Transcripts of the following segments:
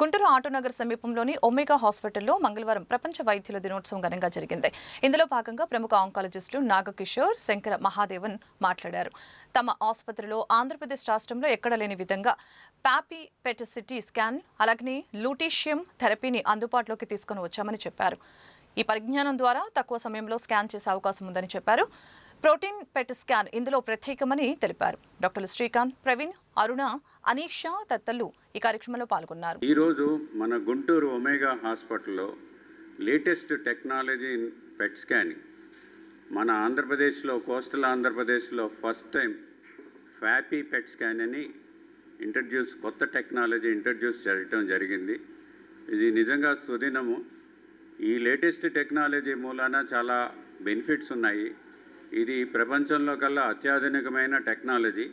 గుంటూరు ఆటోనగర్ సమీపంలోని ఒమేగా హాస్పిటల్లో మంగళవారం ప్రపంచ వైద్యుల దినోత్సవం ఘనంగా జరిగింది. ఇందులో భాగంగా ప్రముఖ ఆంకాలజిస్టు నాగకిషోర్ శంకర మహాదేవన్ మాట్లాడారు. తమ ఆసుపత్రిలో ఆంధ్రప్రదేశ్ రాష్ట్రంలో ఎక్కడ లేని విధంగా పాపీ పెటసిటీ స్కాన్ అలాగే లూటీషియం థెరపీని అందుబాటులోకి తీసుకుని వచ్చామని చెప్పారు. ఈ పరిజ్ఞానం ద్వారా తక్కువ సమయంలో స్కాన్ చేసే అవకాశం ఉందని చెప్పారు. ప్రోటీన్ పెట్ స్కాన్ ఇందులో ప్రత్యేకమని తెలిపారు. డాక్టర్లు శ్రీకాంత్ ప్రవీణ్ అరుణ అనీష్ తత్తలు ఈ కార్యక్రమంలో పాల్గొన్నారు. ఈరోజు మన గుంటూరు ఒమేగా హాస్పిటల్లో latest technology in PET scanning. మన ఆంధ్రప్రదేశ్లో కోస్టల్ ఆంధ్రప్రదేశ్లో first time FAPI PET scan అని ఇంట్రడ్యూస్ కొత్త టెక్నాలజీ ఇంట్రడ్యూస్ చేయడం జరిగింది. ఇది నిజంగా సుదినము. ఈ లేటెస్ట్ టెక్నాలజీ మూలాన చాలా బెనిఫిట్స్ ఉన్నాయి. ఇది ప్రపంచంలో కల్లా అత్యాధునికమైన టెక్నాలజీ.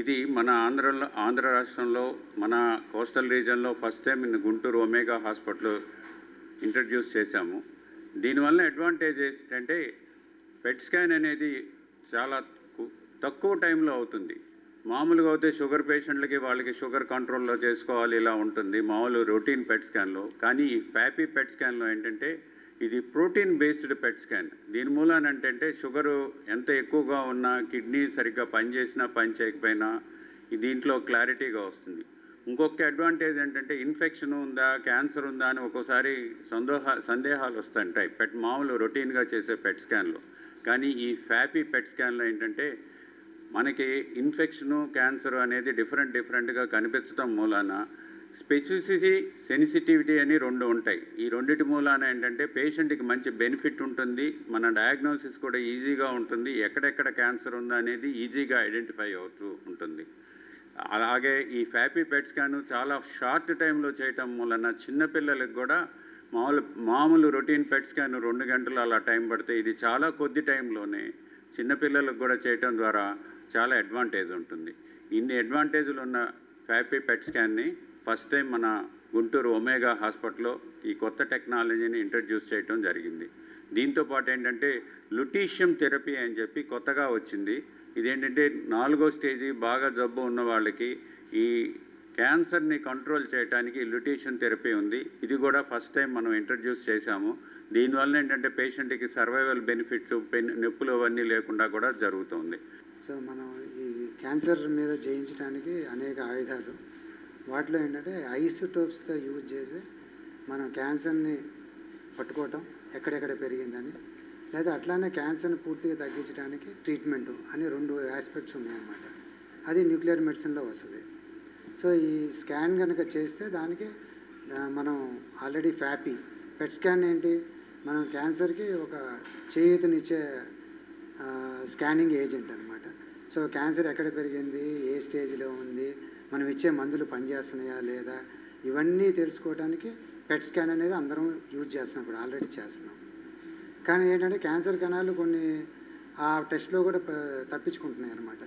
ఇది మన ఆంధ్రలో ఆంధ్ర రాష్ట్రంలో మన coastal రీజన్లో first time in Guntur Omega hospital introduce చేశాము. దీనివల్ల అడ్వాంటేజ్ ఏంటంటే పెట్ స్కాన్ అనేది చాలా తక్కువ టైంలో అవుతుంది. మామూలుగా అయితే షుగర్ పేషెంట్లకి వాళ్ళకి షుగర్ కంట్రోల్లో చేసుకోవాలి ఇలా ఉంటుంది మామూలు రొటీన్ పెట్ స్కాన్లో. కానీ ప్యాపీ పెట్ స్కాన్లో ఏంటంటే ఇది ప్రోటీన్ బేస్డ్ పెట్ స్కాన్. దీని మూలాన ఏంటంటే షుగరు ఎంత ఎక్కువగా ఉన్నా కిడ్నీ సరిగ్గా పనిచేసినా పని చేయకపోయినా దీంట్లో క్లారిటీగా వస్తుంది. ఇంకొక అడ్వాంటేజ్ ఏంటంటే ఇన్ఫెక్షన్ ఉందా క్యాన్సర్ ఉందా అని ఒక్కోసారి సందోహ సందేహాలు వస్తుంటాయి. పెట్ మామూలు రొటీన్గా చేసే పెట్ స్కాన్లో. కానీ ఈ ఫ్యాపీ పెట్ స్కాన్లో ఏంటంటే మనకి ఇన్ఫెక్షను క్యాన్సర్ అనేది డిఫరెంట్ డిఫరెంట్గా కనిపించడం మూలాన స్పెసిఫిసిటీ సెన్సిటివిటీ అని రెండు ఉంటాయి. ఈ రెండింటి మూలాన ఏంటంటే పేషెంట్కి మంచి బెనిఫిట్ ఉంటుంది. మన డయాగ్నోసిస్ కూడా ఈజీగా ఉంటుంది. ఎక్కడెక్కడ క్యాన్సర్ ఉందా అనేది ఈజీగా ఐడెంటిఫై అవుతూ ఉంటుంది. అలాగే ఈ ఫ్యాపీ పెట్ స్కాన్ చాలా షార్ట్ టైంలో చేయటం మూలన చిన్నపిల్లలకు కూడా మామూలు మామూలు రొటీన్ పెట్ స్కాన్ రెండు గంటలు అలా టైం పడితే ఇది చాలా కొద్ది టైంలోనే చిన్నపిల్లలకు కూడా చేయటం ద్వారా చాలా అడ్వాంటేజ్ ఉంటుంది. ఇన్ని అడ్వాంటేజ్లు ఉన్న ఫ్యాపీ పెట్ స్కాన్ని ఫస్ట్ టైం మన గుంటూరు ఒమేగా హాస్పిటల్లో ఈ కొత్త టెక్నాలజీని ఇంట్రడ్యూస్ చేయటం జరిగింది. దీంతో పాటు ఏంటంటే లుటీషియం థెరపీ అని చెప్పి కొత్తగా వచ్చింది. ఇదేంటంటే నాలుగో స్టేజీ బాగా జబ్బు ఉన్న వాళ్ళకి ఈ క్యాన్సర్ని కంట్రోల్ చేయడానికి లుటీషియం థెరపీ ఉంది. ఇది కూడా ఫస్ట్ టైం మనం ఇంట్రడ్యూస్ చేశాము. దీనివల్ల ఏంటంటే పేషెంట్కి సర్వైవల్ బెనిఫిట్స్ పెన్ నొప్పులు అవన్నీ లేకుండా కూడా జరుగుతుంది. సో మనం ఈ క్యాన్సర్ మీద జయించడానికి అనేక ఆయుధాలు వాటిలో ఏంటంటే ఐసోటోప్స్తో యూజ్ చేసి మనం క్యాన్సర్ని పట్టుకోవటం ఎక్కడెక్కడ పెరిగిందని లేదా అట్లానే క్యాన్సర్ని పూర్తిగా తగ్గించడానికి ట్రీట్మెంట్ అని రెండు ఆస్పెక్ట్స్ ఉన్నాయన్నమాట. అది న్యూక్లియర్ మెడిసిన్లో వస్తుంది. సో ఈ స్కాన్ కనుక చేస్తే దానికి మనం ఆల్రెడీ ఫ్యాపీ. పెట్ స్కాన్ ఏంటి? మనం క్యాన్సర్కి ఒక చేయూతనిచ్చే స్కానింగ్ ఏజెంట్ అనమాట సో క్యాన్సర్ ఎక్కడ పెరిగింది? ఏ స్టేజ్లో ఉంది? మనం ఇచ్చే మందులు పనిచేస్తున్నాయా లేదా? ఇవన్నీ తెలుసుకోవడానికి పెట్ స్కాన్ అనేది అందరం యూజ్ చేస్తున్నాం ఇప్పుడు ఆల్రెడీ చేస్తున్నాం. కానీ ఏంటంటే క్యాన్సర్ కణాలు కొన్ని ఆ టెస్ట్లో కూడా తప్పించుకుంటున్నాయి అనమాట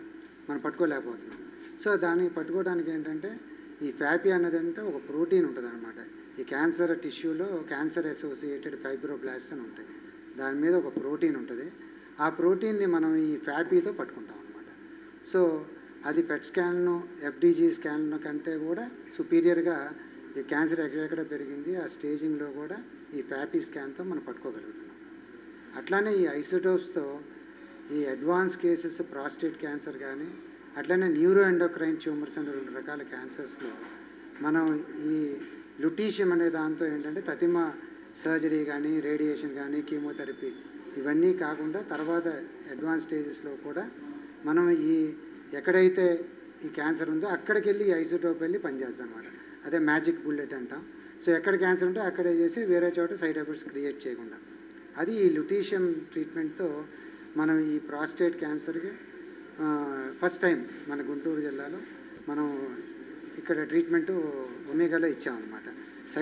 మనం పట్టుకోలేకపోతున్నాం. సో దాన్ని పట్టుకోవడానికి ఏంటంటే ఈ ఫ్యాపీ అనేది అంటే ఒక ప్రోటీన్ ఉంటుంది అనమాట ఈ క్యాన్సర్ టిష్యూలో క్యాన్సర్ అసోసియేటెడ్ ఫైబ్రోబ్లాస్ట్ అని ఉంటాయి. దాని మీద ఒక ప్రోటీన్ ఉంటుంది. ఆ ప్రోటీన్ని మనం ఈ ఫ్యాపీతో పట్టుకుంటాం అనమాట సో అది పెట్ స్కాన్ను ఎఫ్డీజీ స్కాన్ కంటే కూడా సుపీరియర్గా ఈ క్యాన్సర్ ఎక్కడెక్కడ పెరిగింది ఆ స్టేజింగ్లో కూడా ఈ ఫ్యాపీ స్కాన్తో మనం పట్టుకోగలుగుతున్నాం. అట్లానే ఈ ఐసోటోప్స్తో ఈ అడ్వాన్స్ కేసెస్ ప్రాస్టేట్ క్యాన్సర్ కానీ అట్లనే న్యూరో ఎండోక్రైన్ ట్యూమర్స్ అనే రెండు రకాల క్యాన్సర్స్లో మనం ఈ లుటీషియం అనే దాంతో ఏంటంటే తతిమ సర్జరీ కానీ రేడియేషన్ కానీ కీమోథెరపీ ఇవన్నీ కాకుండా తర్వాత అడ్వాన్స్ స్టేజెస్లో కూడా మనం ఈ ఎక్కడైతే ఈ క్యాన్సర్ ఉందో అక్కడికి వెళ్ళి ఈ ఐసోటోప్ వెళ్ళి పనిచేస్తుంది అనమాట అదే మ్యాజిక్ బుల్లెట్ అంటాం. సో ఎక్కడ క్యాన్సర్ ఉంటే అక్కడే చేసి వేరే చోట సైడ్ ఎఫెక్ట్స్ క్రియేట్ చేయకుండా. అది ఈ లుటీషియం ట్రీట్మెంట్తో మనం ఈ ప్రాస్టేట్ క్యాన్సర్కి ఫస్ట్ టైం మన గుంటూరు జిల్లాలో మనం ఇక్కడ ట్రీట్మెంట్ ఒమేగాలో ఇచ్చామన్నమాట.